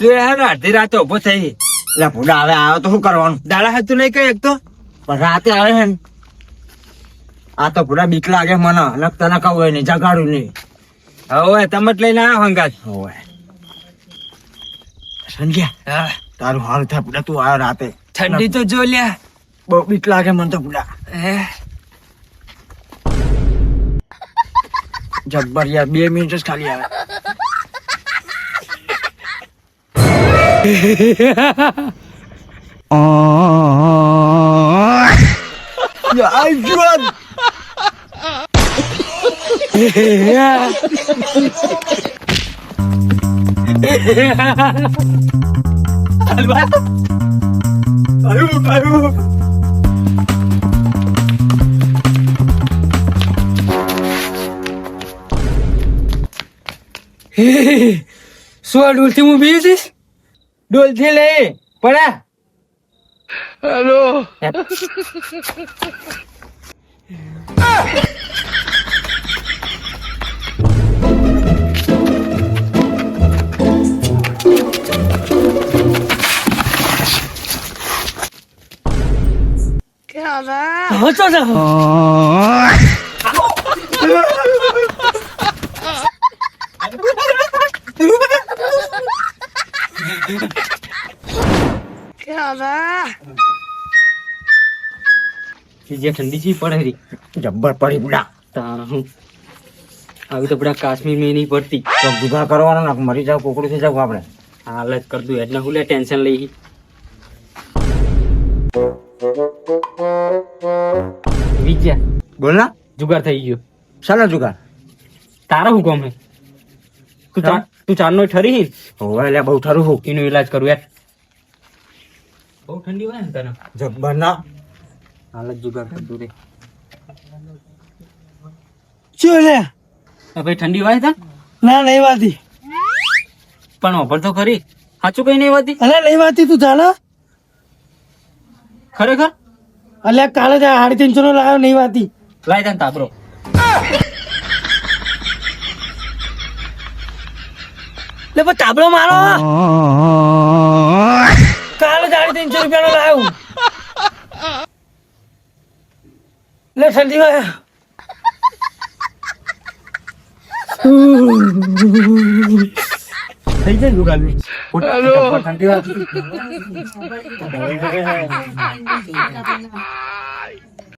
તું હે ને અડધી રાતે ઊભો થઈ. એટલે ભૂડા હવે આવે તો શું કરવાનું? દાડા હતું નહીં કઈ એક તો? પણ રાતે આવે હે આ તો પૂરા બીક લાગે મને અને તને કહું નહીં જગાડું નહીં. હવે તમે લઈને આવ્યા હંગાજ હવે. સંજ્યા તારું હાલ થાય પૂરા તું આવ્યો રાતે. ઠંડી તો જો લ્યા બહુ બીક લાગે મને તો પૂરા હે. જબ્બર યાર બે મિનિટ જ ખાલી આવે. યાર જુવાન આયુ આયુ શું આ ડોલથી હું બીજી જઈશ ડોલથી લે પડા હેલો હચો જા ઠંડી છે પડે રી જબ્બર પડી બુડા. તારા. હું આવી તો બધા કાશ્મીર મેં નહીં પડતી. તો ગુગા કરવાનો ને મરી જાવ કોકડું થઈ જાવ આપણે. હાલ જ કર દઉં એટલે હું લે ટેન્શન લઈ. વિજ્યા. બોલ ના જુગાર થઈ ગયો. શાનો જુગાર? તારા હું. કોમ હે તું તું ચાર નો ઠરી હી? હોવે એટલે બહુ ઠરું હું એનો ઈલાજ કરું યાર. બહુ ઠંડી હોય ને તને? જબ્બર ના હાલ જુગાર કર દઉં રે. શું લે ભાઈ ઠંડી હોય તા? ના નહીં વાતી. પણ ઓફર તો ખરી. સાચું કઈ નહીં વાતી? અલે નહીં વાતી તું ચાલે ખરેખર? અલે કાલે જ સાડી ત્રણસો નો લાવ્યો નહીં વાતી. લાય તને તાપરો લે પણ તાબડો મારો કાલે સાડી ત્રણસો રૂપિયા નો લાવ્યો લે વાય થઈ જાય દુકાન. ઠંડી